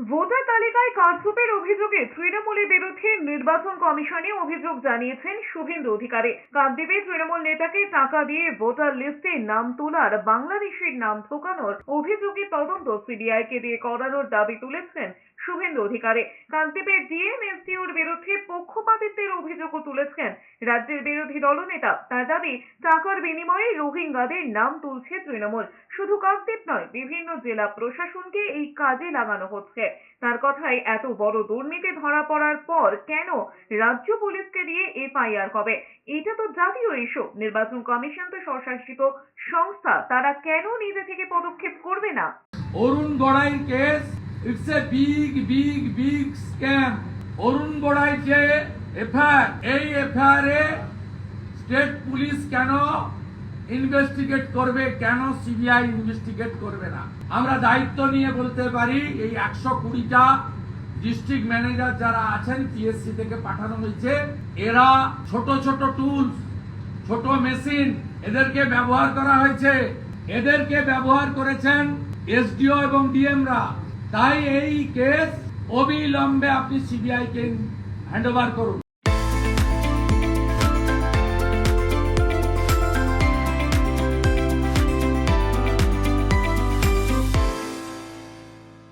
Voter তালিকায় কারচুপের অভিযোগে তৃণমূলের বিরুদ্ধে নির্বাচন কমিশনে অভিযোগ জানিয়েছেন শুভেন্দু অধিকারী। কাকদ্বীপে তৃণমূল নেতাকে টাকা দিয়ে ভোটার লিস্টে নাম তোলার, বাংলাদেশের নাম ঠোকানোর অভিযোগে তদন্ত সিবিআইকে দিয়ে করানোর দাবি তুলেছেন শুভেন্দু অধিকারী। কাকদ্বীপের ডিএম এসডিওর বিরুদ্ধে পক্ষপাতিত্বের অভিযোগও তুলেছেন রাজ্যের বিরোধী দলনেতা। তার দাবি, টাকার বিনিময়ে রোহিঙ্গাদের নাম তুলছে তৃণমূল। শুধু কাকদ্বীপ নয়, বিভিন্ন জেলা প্রশাসনকে এই কাজে লাগানো হচ্ছে। তার কথায় এত বড় দুর্নীতি ধরা পড়ার পর কেন রাজ্য পুলিশকে দিয়ে এফআইআর হবে? এটা তো জাতীয় ইস্যু নির্বাচন কমিশন তো স্বশাসিত সংস্থা। তারা কেন নিজে থেকে পদক্ষেপ করবে না? Arun Garai case it's a big big big scam Arun Garai যে এফআইআর, এই এফআইআর এ স্টেট পুলিশ কেন ইনভেস্টিগেট করবে? কেন সিবিআই ইনভেস্টিগেট করবে না? আমরা দায়িত্ব নিয়ে বলতে পারি, এই একশো কুড়িটা ডিস্ট্রিক্ট ম্যানেজার যারা আছেন পিএসসি থেকে পাঠানো হয়েছে, এরা ছোট ছোট টুলস ছোট মেশিন এদেরকে ব্যবহার করা হয়েছে। এদেরকে ব্যবহার করেছেন এসডিও এবং ডিএমরা তাই এই কেস অবিলম্বে আপনি সিবিআই কে হ্যান্ড করুন।